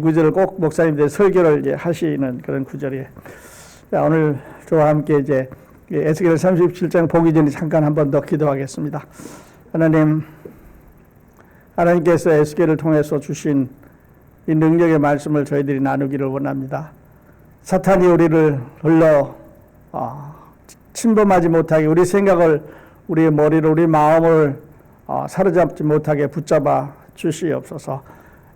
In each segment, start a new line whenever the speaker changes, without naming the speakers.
구절을 꼭 목사님들 설교를 하시는 그런 구절이에요. 자, 오늘 저와 함께 이제 에스겔 37장 보기 전에 잠깐 한 번 더 기도하겠습니다. 하나님, 하나님께서 에스겔을 통해서 주신 이 능력의 말씀을 저희들이 나누기를 원합니다. 사탄이 우리를 흘러 어, 침범하지 못하게 우리 생각을 우리의 머리를 우리 마음을 어, 사로잡지 못하게 붙잡아 주시옵소서.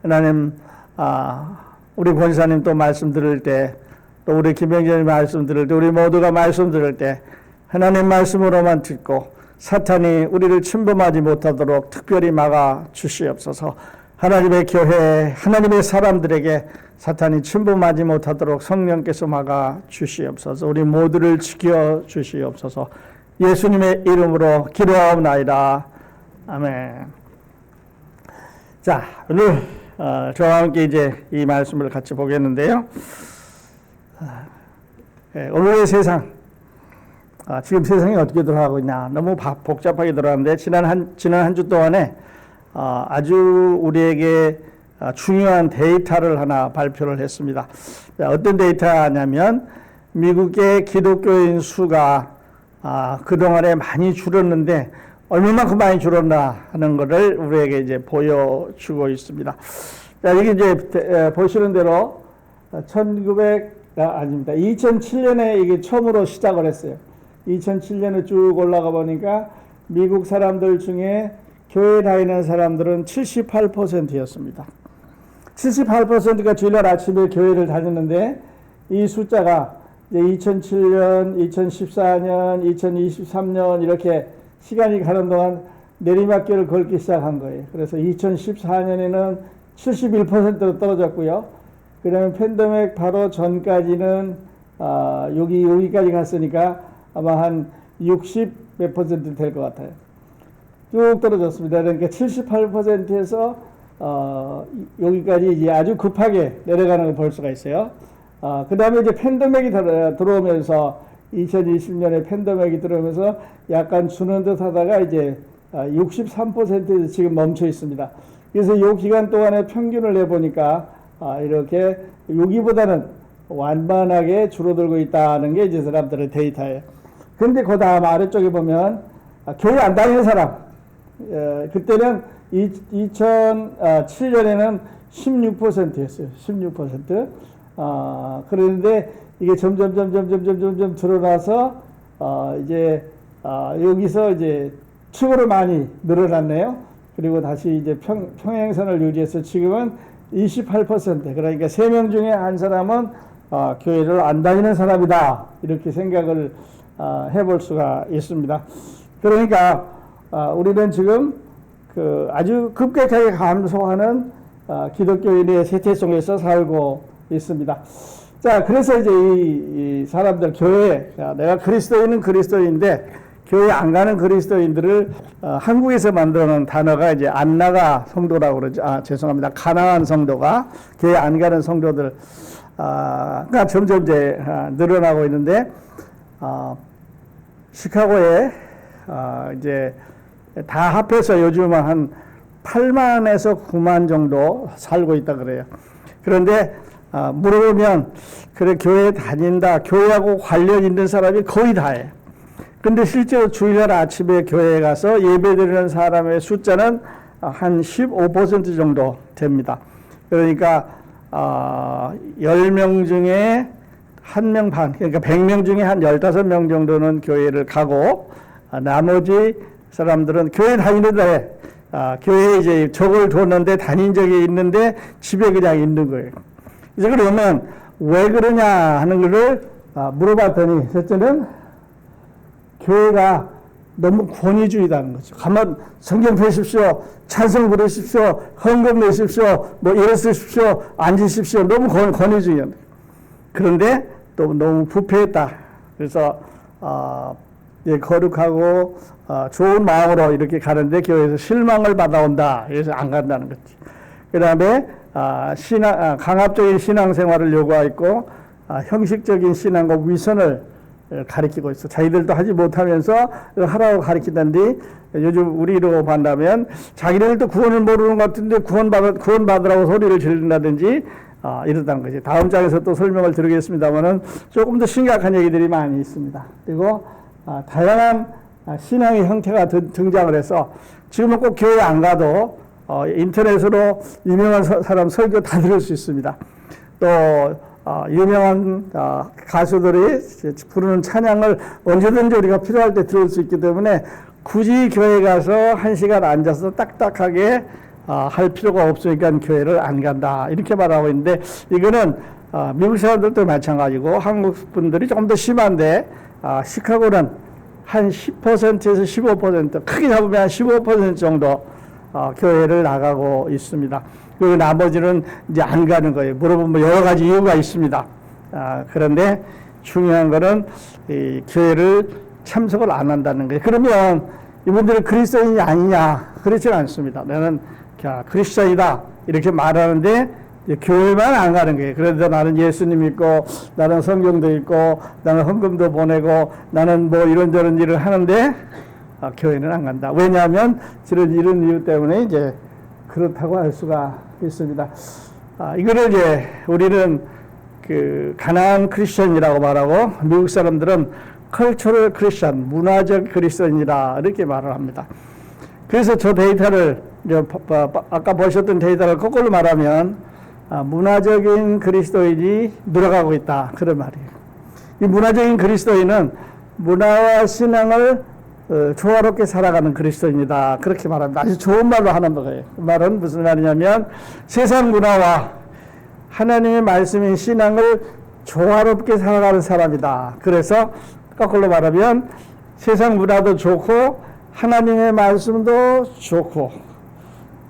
하나님 아, 우리 권사님 또 말씀 들을 때, 또 우리 김영재님 말씀 들을 때, 우리 모두가 말씀 들을 때, 하나님 말씀으로만 듣고 사탄이 우리를 침범하지 못하도록 특별히 막아 주시옵소서. 하나님의 교회, 하나님의 사람들에게 사탄이 침범하지 못하도록 성령께서 막아 주시옵소서. 우리 모두를 지켜 주시옵소서. 예수님의 이름으로 기도하옵나이다. 아멘. 자, 오늘 어, 저와 함께 이제 이 말씀을 같이 보겠는데요. 아, 예, 오늘의 세상, 아, 지금 세상이 어떻게 돌아가고 있냐 너무 복잡하게 돌아가는데 지난 한 지난 한 주 동안에 어, 아주 우리에게 아, 중요한 데이터를 하나 발표를 했습니다. 자, 어떤 데이터냐면 미국의 기독교인 수가 아, 그 동안에 많이 줄었는데 얼마만큼 많이 줄었나 하는 것을 우리에게 이제 보여주고 있습니다. 자, 여기 이제 보시는 대로 1900, 아, 아닙니다. 2007년에 이게 처음으로 시작을 했어요. 2007년에 쭉 올라가 보니까 미국 사람들 중에 교회 다니는 사람들은 78%였습니다. 78%가 주일날 아침에 교회를 다녔는데 이 숫자가 이제 2007년, 2014년, 2023년 이렇게 시간이 가는 동안 내리막길을 걸기 시작한 거예요. 그래서 2014년에는 71%로 떨어졌고요. 그 다음에 팬데믹 바로 전까지는 아, 여기 여기까지 갔으니까 아마 한 60 몇 퍼센트 될 것 같아요. 쭉 떨어졌습니다. 그러니까 78%에서 어, 여기까지 이제 아주 급하게 내려가는 걸 볼 수가 있어요. 어, 그 다음에 이제 팬데믹이 들어오면서 2020년에 팬데믹이 들어오면서 약간 주는 듯 하다가 이제 63%에서 아, 지금 멈춰 있습니다. 그래서 이 기간 동안에 평균을 내보니까 아, 이렇게 여기보다는 완만하게 줄어들고 있다는 게 이제 사람들의 데이터예요. 근데 그 다음 아래쪽에 보면 아, 교회 안 다니는 사람, 그때는 2007년에는 16%였어요. 16%. 아, 그런데 이게 점점, 점점, 점점, 점점 드러나서, 어, 이제, 어, 여기서 이제 축으로 많이 늘어났네요. 그리고 다시 이제 평, 평행선을 유지해서 지금은 28% 그러니까 3명 중에 한 사람은 어, 교회를 안 다니는 사람이다. 이렇게 생각을 어, 해볼 수가 있습니다. 그러니까 어, 우리는 지금 그 아주 급격하게 감소하는 어, 기독교인의 세태 속에서 살고 있습니다. 자, 그래서 이제 이, 이 사람들 교회 자, 내가 그리스도인은 그리스도인데 교회 안 가는 그리스도인들을 어, 한국에서 놓은 단어가 이제 안 나가 성도라고 그러죠. 아, 죄송합니다. 가난한 성도가 교회 안 가는 성도들 아, 그러니까 점점 이제 아, 늘어나고 있는데 아, 시카고에 아, 이제 다 합해서 요즘은 한 8만에서 9만 정도 살고 있다 그래요. 그런데 아, 물어보면 그래 교회 다닌다 교회하고 관련 있는 사람이 거의 다예요. 근데 실제로 주일날 아침에 교회에 가서 예배드리는 사람의 숫자는 한 15% 정도 됩니다. 그러니까 어, 10명 중에 한명 반, 그러니까 100명 중에 한 15명 정도는 교회를 가고 아, 나머지 사람들은 교회 다니는데 아, 교회에 이제 적을 뒀는데 다닌 적이 있는데 집에 그냥 있는 거예요. 이제 그러면 왜 그러냐 하는 것을 아, 물어봤더니 첫째는 교회가 너무 권위주의다는 거죠. 가만 성경 펴십시오. 찬성 부르십시오. 헌금 내십시오. 뭐 예를 쓰십시오. 앉으십시오. 너무 권, 위주의야 그런데 또 너무 부패했다. 그래서 어, 예, 거룩하고 어, 좋은 마음으로 이렇게 가는데 교회에서 실망을 받아온다. 그래서 안 간다는 거지. 그 다음에 아, 신앙, 아, 강압적인 신앙생활을 요구하고 아, 형식적인 신앙과 위선을 가리키고 있어. 자기들도 하지 못하면서 하라고 가리킨다는데 요즘 우리로 본다면 자기들도 구원을 모르는 것 같은데 구원 받 구원 받으라고 소리를 지른다든지 아, 이렇다는 거죠. 다음 장에서 또 설명을 드리겠습니다만은 조금 더 심각한 얘기들이 많이 있습니다. 그리고 아, 다양한 아, 신앙의 형태가 드- 등장을 해서 지금은 꼭 교회 안 가도 어, 인터넷으로 유명한 서- 사람 설교 다 들을 수 있습니다. 또 어, 유명한 어, 가수들이 부르는 찬양을 언제든지 우리가 필요할 때 들을 수 있기 때문에 굳이 교회 가서 한 시간 앉아서 딱딱하게 어, 할 필요가 없으니까 교회를 안 간다 이렇게 말하고 있는데 이거는 어, 미국 사람들도 마찬가지고 한국 분들이 조금 더 심한데 아, 시카고는 한 10%에서 15% 크게 잡으면 한 15% 정도 어, 교회를 나가고 있습니다. 그리고 나머지는 이제 안 가는 거예요. 물어보면 여러 가지 이유가 있습니다. 아, 그런데 중요한 거는 이 교회를 참석을 안 한다는 거예요. 그러면 이분들이 그리스도인이 아니냐? 그렇지는 않습니다. 나는 자, 그리스도이다 이렇게 말하는데 교회만 안 가는 거예요. 그래도 나는 예수님 믿고 나는 성경도 읽고 나는 헌금도 보내고 나는 뭐 이런저런 일을 하는데 아, 교회는 안 간다. 왜냐하면 저런 이런 이유 때문에 이제 그렇다고 할 수가 있습니다. 아, 이거를 이제 우리는 그 가난한 크리스천이라고 말하고 미국 사람들은 컬처럴 크리스천, 문화적 그리스도인이라 이렇게 말을 합니다. 그래서 저 데이터를 아까 보셨던 데이터를 거꾸로 말하면 아, 문화적인 그리스도인이 늘어가고 있다 그런 말이에요. 이 문화적인 그리스도인은 문화와 신앙을 어, 조화롭게 살아가는 그리스도인이다 그렇게 말합니다. 아주 좋은 말로 하는 거예요. 그 말은 무슨 말이냐면 세상 문화와 하나님의 말씀인 신앙을 조화롭게 살아가는 사람이다. 그래서 거꾸로 말하면 세상 문화도 좋고 하나님의 말씀도 좋고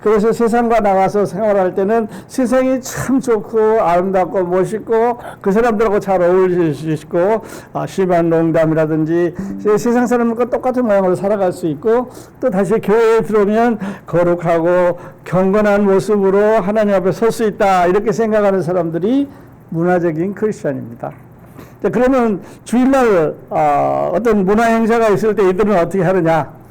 그래서 세상과 나가서 생활할 때는 세상이 참 좋고 아름답고 멋있고 그 사람들하고 잘 어울릴 수 있고 아, 심한 농담이라든지 세- 세상 사람들과 똑같은 모양으로 살아갈 수 있고 또 다시 교회에 들어오면 거룩하고 경건한 모습으로 하나님 앞에 설 수 있다 이렇게 생각하는 사람들이 문화적인 크리스천입니다. 자, 그러면 주일날 어, 어떤 문화 행사가 있을 때 이들은 어떻게 하느냐?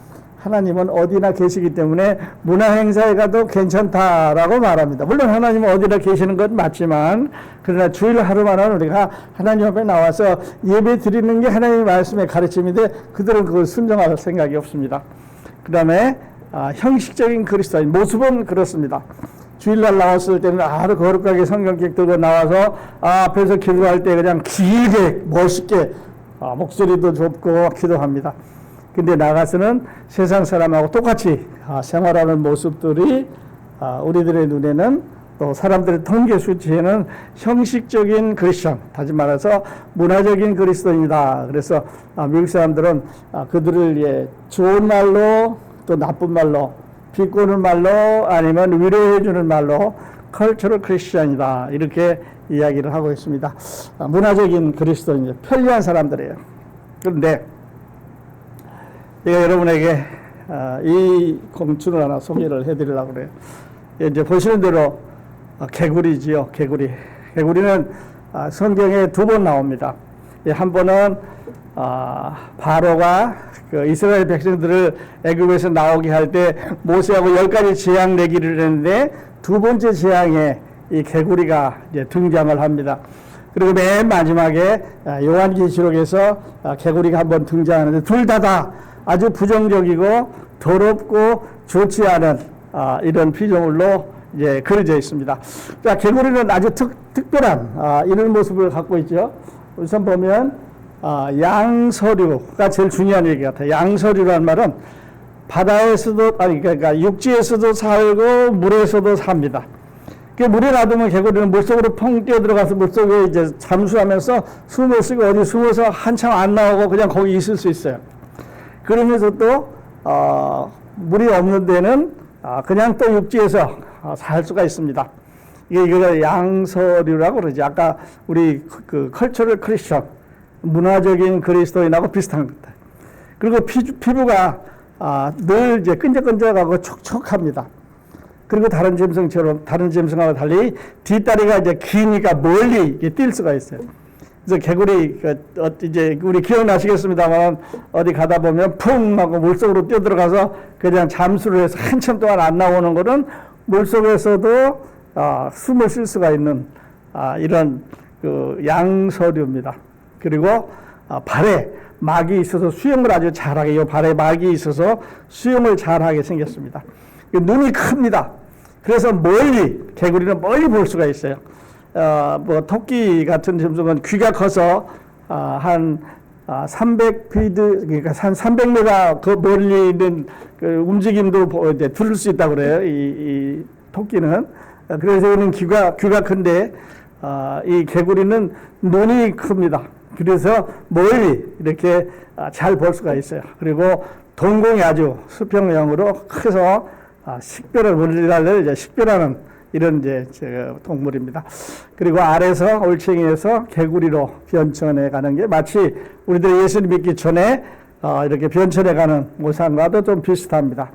하나님은 어디나 계시기 때문에 문화 행사에 가도 괜찮다라고 말합니다. 물론 하나님은 어디나 계시는 건 맞지만 그러나 주일 하루만은 우리가 하나님 앞에 나와서 예배 드리는 게 하나님의 말씀의 가르침인데 그들은 그걸 순종할 생각이 없습니다. 그 다음에 아, 형식적인 그리스도인 모습은 그렇습니다. 주일날 나왔을 때는 아주 거룩하게 성경책 들고 나와서 아, 앞에서 기도할 때 그냥 길게 멋있게 아, 목소리도 좁고 기도합니다. 근데 나가서는 세상 사람하고 똑같이 아, 생활하는 모습들이 아, 우리들의 눈에는 또 사람들의 통계 수치에는 형식적인 크리스천, 다시 말해서 문화적인 그리스도인이다. 그래서 아, 미국 사람들은 아, 그들을 예, 좋은 말로 또 나쁜 말로 비꼬는 말로 아니면 위로해 주는 말로 컬처럴 크리스천이다. 이렇게 이야기를 하고 있습니다. 아, 문화적인 그리스도인, 편리한 사람들이에요. 그런데 제가 여러분에게 아, 이 공춘을 하나 소개를 해드리려고 그래요. 예, 이제 보시는 대로 아, 개구리지요, 개구리. 개구리는 아, 성경에 두 번 나옵니다. 예, 한 번은 아, 바로가 그 이스라엘 백성들을 애굽에서 나오게 할 때 모세하고 열 가지 재앙 내기를 했는데 두 번째 재앙에 이 개구리가 등장을 합니다. 그리고 맨 마지막에 아, 요한계시록에서 아, 개구리가 한번 등장하는데 둘 다다 아주 부정적이고 더럽고 좋지 않은 아, 이런 피조물로 이제 그려져 있습니다. 자, 개구리는 아주 특, 특별한 아, 이런 모습을 갖고 있죠. 우선 보면 아, 양서류가 제일 중요한 얘기 같아요. 양서류라는 말은 바다에서도 아니 그러니까 육지에서도 살고 물에서도 삽니다. 그 물에 놔두면 개구리는 물속으로 펑 뛰어 들어가서 물속에 이제 잠수하면서 숨을 쉬고 어디 숨어서 한참 안 나오고 그냥 거기 있을 수 있어요. 그러면서 또 어, 물이 없는 데는 아, 그냥 또 육지에서 아, 살 수가 있습니다. 이게 양서류라고 그러지. 아까 우리 그- 그 컬처럴 크리스천 문화적인 그리스도인하고 비슷한 겁니다. 그리고 피, 피부가 아, 늘 이제 끈적끈적하고 촉촉합니다. 그리고 다른 짐승처럼 다른 짐승하고 달리 뒷다리가 이제 기니까 멀리 뛸 수가 있어요. 그래서 개구리 그 어, 이제 우리 기억나시겠습니다만 어디 가다 보면 풍 하고 물속으로 뛰어들어가서 그냥 잠수를 해서 한참 동안 안 나오는 거는 물속에서도 아, 숨을 쉴 수가 있는 아, 이런 그 양서류입니다. 그리고 아, 발에 막이 있어서 수영을 아주 잘하게 요 발에 막이 있어서 수영을 잘하게 생겼습니다. 그 눈이 큽니다. 그래서 멀리 개구리는 멀리 볼 수가 있어요. 어, 뭐 토끼 같은 짐승은 귀가 커서 아, 한 아, 300피드 그러니까 한 300m 그 멀리 있는 그 움직임도 보- 이제 들을 수 있다고 그래요. 이, 이 토끼는 아, 그래서 얘는 귀가 귀가 큰데 아, 이 개구리는 눈이 큽니다. 그래서 멀리 이렇게 아, 잘볼 수가 있어요. 그리고 동공이 아주 수평형으로 커서 아, 식별을 우리나라를 이제 식별하는 이런 이제 저 동물입니다. 그리고 아래서 올챙이에서 개구리로 변천해 가는 게 마치 우리들 예수님 믿기 전에 어, 이렇게 변천해 가는 모상과도 좀 비슷합니다.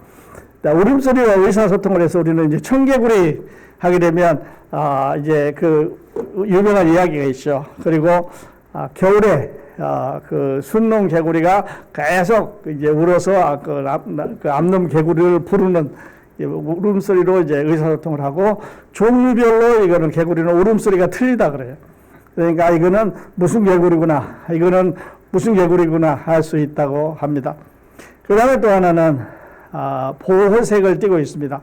자, 울음소리와 의사소통을 해서 우리는 이제 청개구리 하게 되면 아, 이제 그 유명한 이야기가 있죠. 그리고 아, 겨울에 아, 그 순농 개구리가 계속 이제 울어서 아, 그, 암, 그 암놈 개구리를 부르는 이 울음소리로 이제 의사소통을 하고 종류별로 이거는 개구리는 울음소리가 틀리다 그래요. 그러니까 이거는 무슨 개구리구나, 이거는 무슨 개구리구나 할 수 있다고 합니다. 그 다음에 또 하나는 아, 보호색을 띠고 있습니다.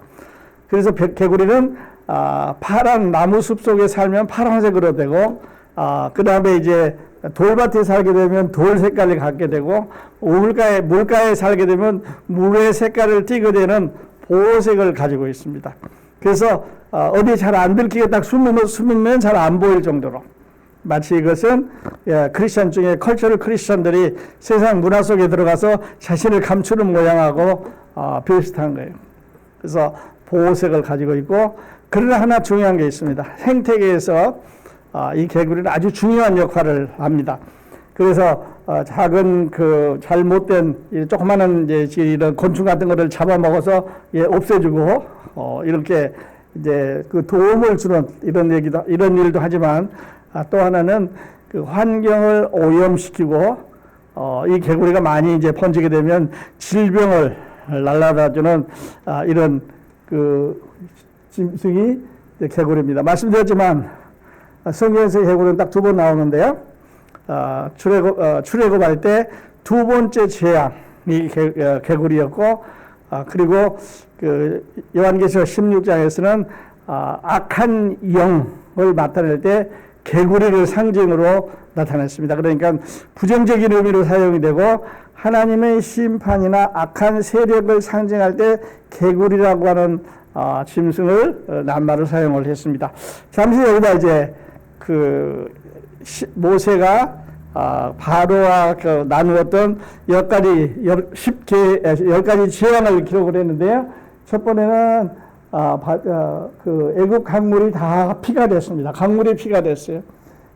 그래서 개- 개구리는 아, 파란 나무 숲 속에 살면 파란색으로 되고 아, 그 다음에 이제 돌밭에 살게 되면 돌 색깔을 갖게 되고 물가에 물가에 살게 되면 물의 색깔을 띠게 되는 보호색을 가지고 있습니다. 그래서 어, 어디 잘안 들키게 딱 숨으면 숨으면 잘 안 보일 정도로 마치 이것은 예, 크리스천 중에 컬처럴 크리스천들이 세상 문화 속에 들어가서 자신을 감추는 모양하고 어, 비슷한 거예요. 그래서 보호색을 가지고 있고 그러나 하나 중요한 게 있습니다. 생태계에서 아, 이 개구리는 아주 중요한 역할을 합니다. 그래서 어, 작은 그 잘못된 이 조그마한 이제 이런 곤충 같은 거를 잡아먹어서 예, 없애주고 어, 이렇게 이제 그 도움을 주는 이런 얘기도 이런 일도 하지만 아, 또 하나는 그 환경을 오염시키고 어, 이 개구리가 많이 이제 번지게 되면 질병을 날라다주는 아, 이런 그 짐승이 개구리입니다. 말씀드렸지만 아, 성경에서 개구리는 딱 두 번 나오는데요. 아, 출애굽 어, 출애굽할 때 두 번째 재앙이 개, 어, 개구리였고 아, 그리고 그 요한계시록 16장에서는 아, 악한 영을 나타낼 때 개구리를 상징으로 나타냈습니다. 그러니까 부정적인 의미로 사용이 되고 하나님의 심판이나 악한 세력을 상징할 때 개구리라고 하는 아, 짐승을 어, 낱말을 사용을 했습니다. 잠시 여기다 이제 그 시- 모세가 아, 바로와 그 나누었던 열 가지 열, 십개 열 가지 재앙을 기록을 했는데요. 첫 번째는 아, 바, 아, 그 애국 강물이 다 피가 됐습니다. 강물이 피가 됐어요.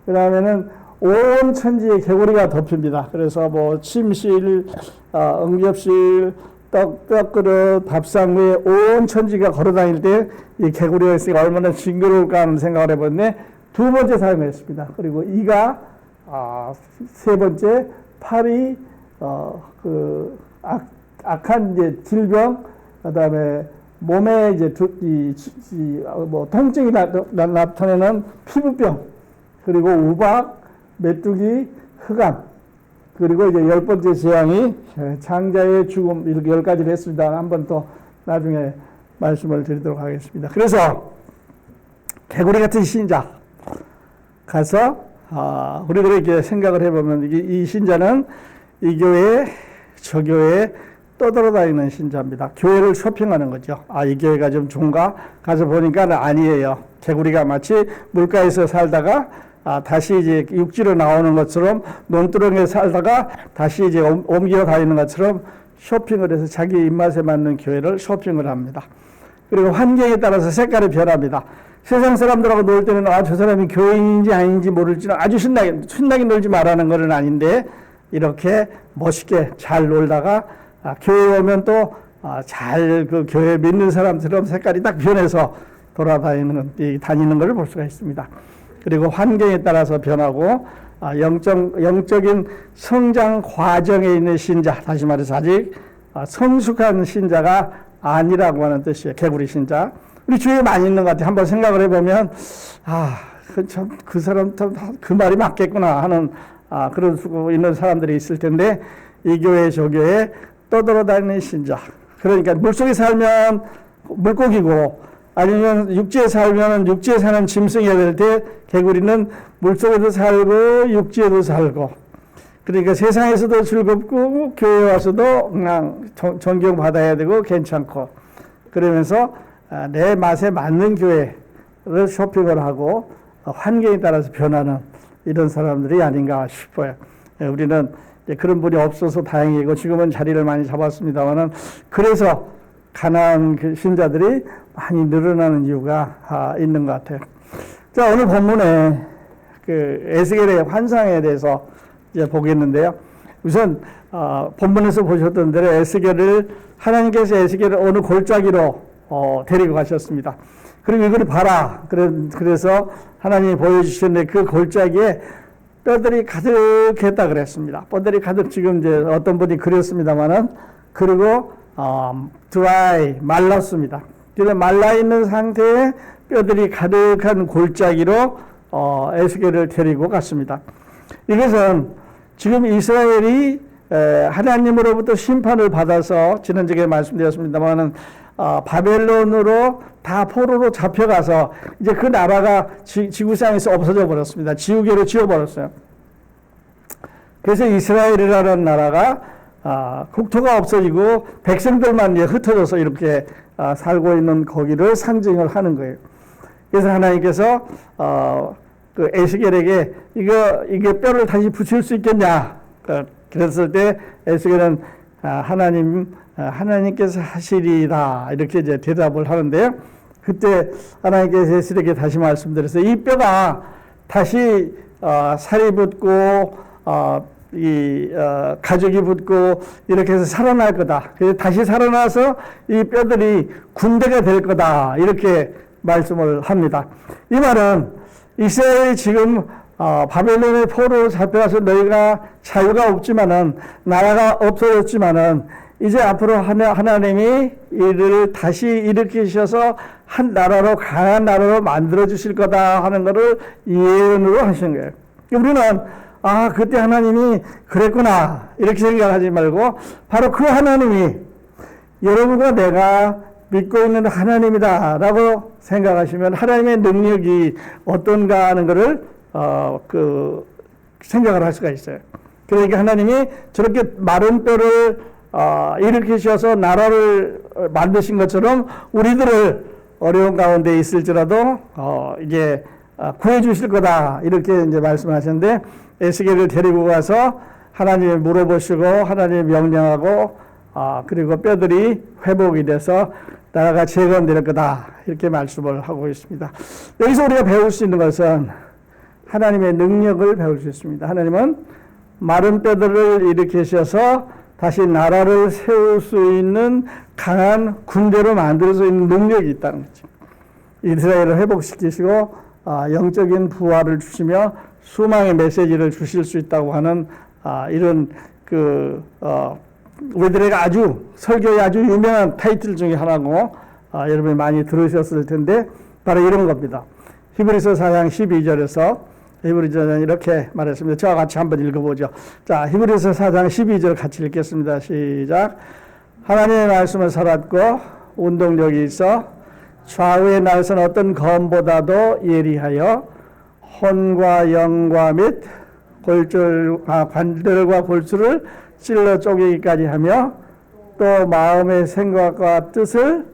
그 다음에는 온 천지에 개구리가 덮입니다. 그래서 뭐 침실, 아, 응접실, 떡, 떡그릇, 밥상 위에 온 천지가 걸어 다닐 때 이 개구리가 있으니까 얼마나 징그러울까 하는 생각을 해봤는데 두 번째 사용했습니다. 그리고 이가 아, 세 번째 팔이 어, 그 악, 악한 이제 질병 그다음에 몸에 이제 두, 이, 이, 어, 뭐 통증이 나, 나, 나타내는 피부병 그리고 우박 메뚜기 흑암 그리고 이제 열 번째 재앙이 장자의 죽음 이렇게 열 가지를 했습니다. 한 번 더 나중에 말씀을 드리도록 하겠습니다. 그래서 개구리 같은 신자 가서 아, 우리들이 이렇게 생각을 해보면 이게 이 신자는 이 교회 저 교회에 떠돌아다니는 신자입니다. 교회를 쇼핑하는 거죠. 아, 이 교회가 좀 좋은가? 가서 보니까 아니에요. 개구리가 마치 물가에서 살다가 아, 다시 이제 육지로 나오는 것처럼 논두렁에 살다가 다시 이제 옮- 옮겨 다니는 것처럼 쇼핑을 해서 자기 입맛에 맞는 교회를 쇼핑을 합니다. 그리고 환경에 따라서 색깔이 변합니다. 세상 사람들하고 놀 때는 아, 저 사람이 교인인지 아닌지 모를지는 아주 신나게, 신나게 놀지 말라는 것은 아닌데 이렇게 멋있게 잘 놀다가 아, 교회 오면 또 아, 잘그 교회 믿는 사람처럼 색깔이 딱 변해서 돌아다니는, 이, 다니는 것을 볼 수가 있습니다. 그리고 환경에 따라서 변하고 아, 영적, 영적인 성장 과정에 있는 신자, 다시 말해서 아직 아, 성숙한 신자가 아니라고 하는 뜻이에요. 개구리 신자. 우리 주위에 많이 있는 것 같아요. 한번 생각을 해보면, 아, 참그 사람 참 그 말이 맞겠구나 하는 아, 그런 수고 있는 사람들이 있을 텐데 이 교회 저 교회 떠돌아다니는 신자. 그러니까 물속에 살면 물고기고 아니면 육지에 살면 육지에 사는 짐승이어야 될 때 개구리는 물속에도 살고 육지에도 살고 그러니까 세상에서도 즐겁고 교회 와서도 그냥 정- 존경 받아야 되고 괜찮고 그러면서 아, 내 맛에 맞는 교회를 쇼핑을 하고 어, 환경에 따라서 변하는 이런 사람들이 아닌가 싶어요. 예, 우리는 그런 분이 없어서 다행이고 지금은 자리를 많이 잡았습니다만은 그래서 가난한 그 신자들이 많이 늘어나는 이유가 아, 있는 것 같아요. 자 오늘 본문에 그 에스겔의 환상에 대해서 이제 보겠는데요. 우선 어, 본문에서 보셨던 대로 에스겔을 하나님께서 에스겔을 어느 골짜기로 어, 데리고 가셨습니다. 그리고 이걸 봐라. 그래, 그래서 하나님이 보여주셨는데 그 골짜기에 뼈들이 가득했다 그랬습니다. 뼈들이 가득 지금 이제 어떤 분이 그렸습니다만은 그리고 어, 드라이 말랐습니다. 그래서 말라 있는 상태에 뼈들이 가득한 골짜기로 어, 에스겔을 데리고 갔습니다. 이것은 지금 이스라엘이 에, 하나님으로부터 심판을 받아서 지난주에 말씀드렸습니다만은 어, 바벨론으로 다 포로로 잡혀가서 이제 그 나라가 지, 지구상에서 없어져 버렸습니다. 지우개로 지워버렸어요. 그래서 이스라엘이라는 나라가 아, 국토가 없어지고 백성들만 이제 흩어져서 이렇게 아, 살고 있는 거기를 상징을 하는 거예요. 그래서 하나님께서 어, 그 에스겔에게 이거 이게 뼈를 다시 붙일 수 있겠냐? 그, 그랬을 때 에스겔은 아, 하나님 아, 하나님께서 하시리다 이렇게 이제 대답을 하는데요. 그때 하나님께서 에스겔에게 다시 말씀드렸어요. 이 뼈가 다시 어, 살이 붙고 어, 이 어, 가죽이 붙고 이렇게 해서 살아날 거다. 그래서 다시 살아나서 이 뼈들이 군대가 될 거다. 이렇게 말씀을 합니다. 이 말은 이스라엘이 지금 어, 바벨론의 포로로 잡혀가서 너희가 자유가 없지만은 나라가 없어졌지만은 이제 앞으로 하나, 하나님이 이를 다시 일으키셔서 한 나라로 강한 나라로 만들어 주실 거다 하는 것을 예언으로 하신 거예요. 우리는 아 그때 하나님이 그랬구나 이렇게 생각하지 말고 바로 그 하나님이 여러분과 내가 믿고 있는 하나님이다라고 생각하시면 하나님의 능력이 어떤가 하는 것을 어, 그 생각을 할 수가 있어요. 그러니까 하나님이 저렇게 마른 뼈를 어, 일으키셔서 나라를 만드신 것처럼 우리들을 어려운 가운데 있을지라도 어, 이제 어, 구해 주실 거다 이렇게 이제 말씀하셨는데 에스겔을 데리고 가서 하나님이 물어보시고 하나님이 명령하고 아, 그리고 뼈들이 회복이 돼서 나라가 재건될 거다. 이렇게 말씀을 하고 있습니다. 여기서 우리가 배울 수 있는 것은 하나님의 능력을 배울 수 있습니다. 하나님은 마른 뼈들을 일으키셔서 다시 나라를 세울 수 있는 강한 군대로 만들 수 있는 능력이 있다는 거죠. 이스라엘을 회복시키시고 아, 영적인 부활을 주시며 수망의 메시지를 주실 수 있다고 하는 아, 이런 그 어, 우리들에게 아주 설교에 아주 유명한 타이틀 중에 하나고 아, 여러분이 많이 들으셨을 텐데 바로 이런 겁니다. 히브리서 4장 12절에서 히브리서는 이렇게 말했습니다. 저와 같이 한번 읽어보죠. 자, 히브리서 4장 12절 같이 읽겠습니다. 시작. 하나님의 말씀을 살았고 운동력이 있어 좌우의 날선 어떤 검보다도 예리하여 혼과 영과 및 골절, 아, 관절과 골수를 찔러 쪼개기까지 하며 또 마음의 생각과 뜻을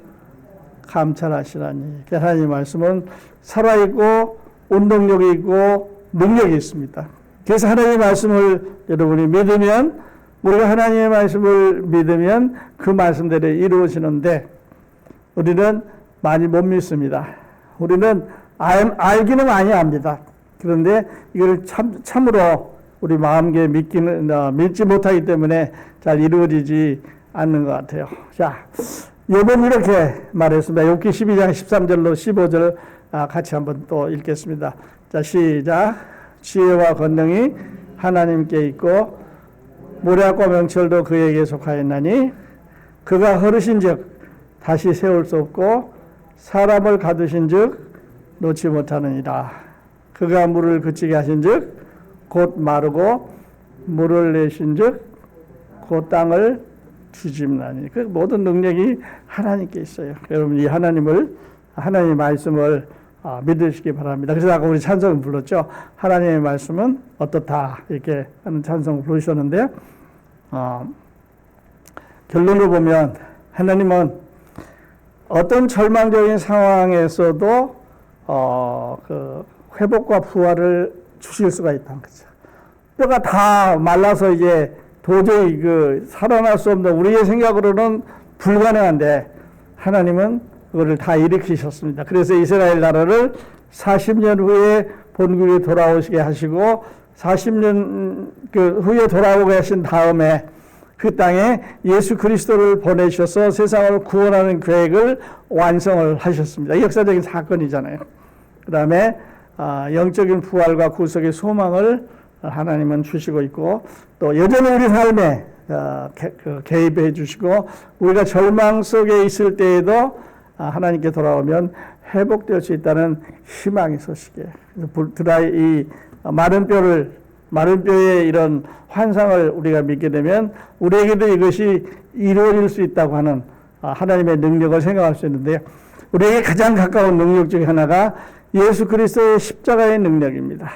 감찰하시라니. 하나님 말씀은 살아있고 운동력이 있고 능력이 있습니다. 그래서 하나님의 말씀을 여러분이 믿으면 우리가 하나님의 말씀을 믿으면 그 말씀대로 이루어지는데 우리는 많이 못 믿습니다. 우리는 알, 알기는 많이 압니다. 그런데 이걸 참, 참으로 우리 마음에 믿기는, 어, 믿지 못하기 때문에 잘 이루어지지 않는 것 같아요. 자, 요번 이렇게 말했습니다. 욥기 12장 13절로 15절 아, 같이 한번 또 읽겠습니다. 자, 시작. 지혜와 권능이 하나님께 있고 모략과 명철도 그에게 속하였나니 그가 흐르신즉 다시 세울 수 없고 사람을 가두신즉 놓지 못하느니라. 그가 물을 그치게 하신즉 곧 마르고 물을 내신즉 그 땅을 뒤집나니 그 모든 능력이 하나님께 있어요. 여러분 이 하나님을 하나님의 말씀을 아, 믿으시기 바랍니다. 그래서 아까 우리 찬송을 불렀죠. 하나님의 말씀은 어떻다 이렇게 하는 찬송을 부르셨는데 어, 결론을 보면 하나님은 어떤 절망적인 상황에서도 어, 그 회복과 부활을 주실 수가 있다는 거죠. 뼈가 다 말라서 이제 도저히 그 살아날 수 없는 우리의 생각으로는 불가능한데 하나님은 그거를 다 일으키셨습니다. 그래서 이스라엘 나라를 40년 후에 본국에 돌아오시게 하시고 40년 그 후에 돌아오게 하신 다음에 그 땅에 예수 그리스도를 보내셔서 세상을 구원하는 계획을 완성을 하셨습니다. 역사적인 사건이잖아요. 그 다음에 아, 영적인 부활과 구속의 소망을 하나님은 주시고 있고 또 여전히 우리 삶에 어, 그 개입해 주시고 우리가 절망 속에 있을 때에도 아, 하나님께 돌아오면 회복될 수 있다는 희망의 소식이에요. 드라이 이 마른 뼈를 마른 뼈의 이런 환상을 우리가 믿게 되면 우리에게도 이것이 이루어질 수 있다고 하는 아, 하나님의 능력을 생각할 수 있는데요. 우리에게 가장 가까운 능력 중에 하나가 예수 그리스도의 십자가의 능력입니다.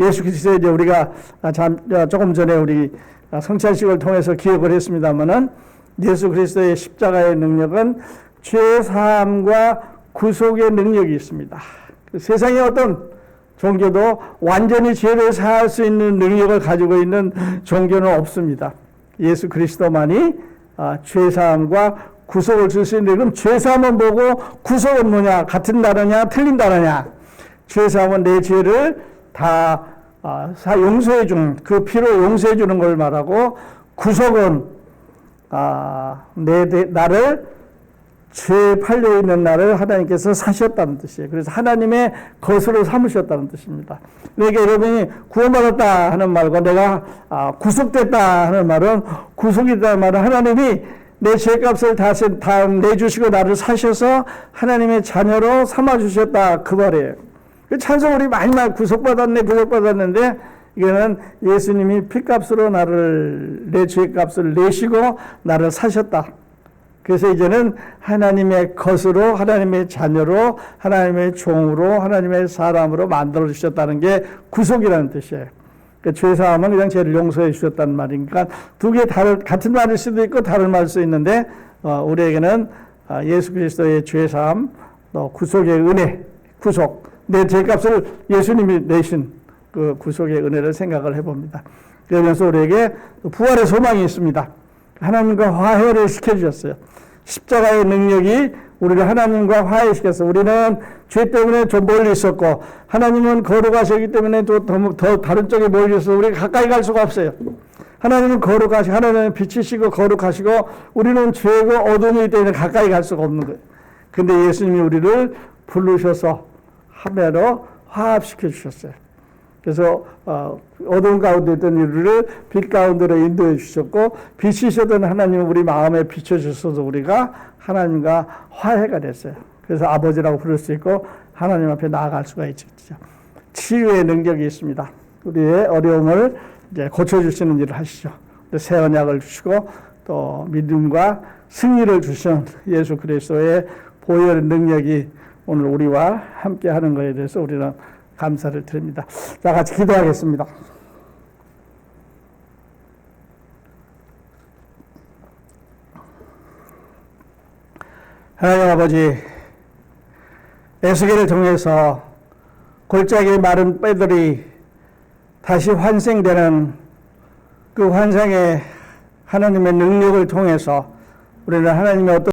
예수 그리스도 이제 우리가 잠, 조금 전에 우리 성찬식을 통해서 기억을 했습니다만은 예수 그리스도의 십자가의 능력은 죄 사함과 구속의 능력이 있습니다. 그 세상의 어떤 종교도 완전히 죄를 사할 수 있는 능력을 가지고 있는 종교는 없습니다. 예수 그리스도만이 아, 죄 사함과 구속을 줄 수 있는데 그럼 죄 사함은 뭐고 구속은 뭐냐? 같은 단어냐? 틀린 단어냐? 죄 사함은 내 죄를 다 아, 용서해 주는 그 피로 용서해 주는 걸 말하고 구속은 아, 내 나를 죄에 팔려 있는 나를 하나님께서 사셨다는 뜻이에요. 그래서 하나님의 것으로 삼으셨다는 뜻입니다. 그러니까 여러분이 구원받았다 하는 말과 내가 아, 구속됐다 하는 말은 구속이다는 말은 하나님이 내 죄값을 다, 다 내주시고 나를 사셔서 하나님의 자녀로 삼아주셨다 그 말이에요. 그 찬송 우리 많이 많이 구속받았네 구속받았는데 이거는 예수님이 피값으로 나를 내 죄값을 내시고 나를 사셨다. 그래서 이제는 하나님의 것으로 하나님의 자녀로 하나님의 종으로 하나님의 사람으로 만들어 주셨다는 게 구속이라는 뜻이에요. 그 죄사함은 그냥 죄를 용서해 주셨다는 말이니까 두 개 다른 같은 말일 수도 있고 다른 말일 수 있는데 어, 우리에게는 어, 예수 그리스도의 죄사함, 또 구속의 은혜, 구속 내 죄값을 예수님이 내신 그 구속의 은혜를 생각을 해봅니다. 그러면서 우리에게 부활의 소망이 있습니다. 하나님과 화해를 시켜주셨어요. 십자가의 능력이 우리를 하나님과 화해시켰어. 우리는 죄 때문에 좀 멀리 있었고, 하나님은 거룩하시기 때문에 또 더, 더 다른 쪽에 멀리 있어서 우리가 가까이 갈 수가 없어요. 하나님은 거룩하시고, 하나님은 빛이시고, 거룩하시고, 우리는 죄고 어둠이기 때문에 가까이 갈 수가 없는 거예요. 근데 예수님이 우리를 부르셔서 하매로 화합시켜 주셨어요. 그래서 어, 어두운 가운데 있던 우리를 빛 가운데로 인도해 주셨고 빛이셨던 하나님은 우리 마음에 비춰주셔서 우리가 하나님과 화해가 됐어요. 그래서 아버지라고 부를 수 있고 하나님 앞에 나아갈 수가 있죠. 치유의 능력이 있습니다. 우리의 어려움을 이제 고쳐주시는 일을 하시죠. 새 언약을 주시고 또 믿음과 승리를 주신 예수 그리스도의 보혈 능력이 오늘 우리와 함께 하는 것에 대해서 우리는 감사를 드립니다. 자, 같이 기도하겠습니다. 하나님 아버지, 에스겔을 통해서 골짜기 마른 뼈들이 다시 환생되는 그 환상의 하나님의 능력을 통해서 우리는 하나님의 어떤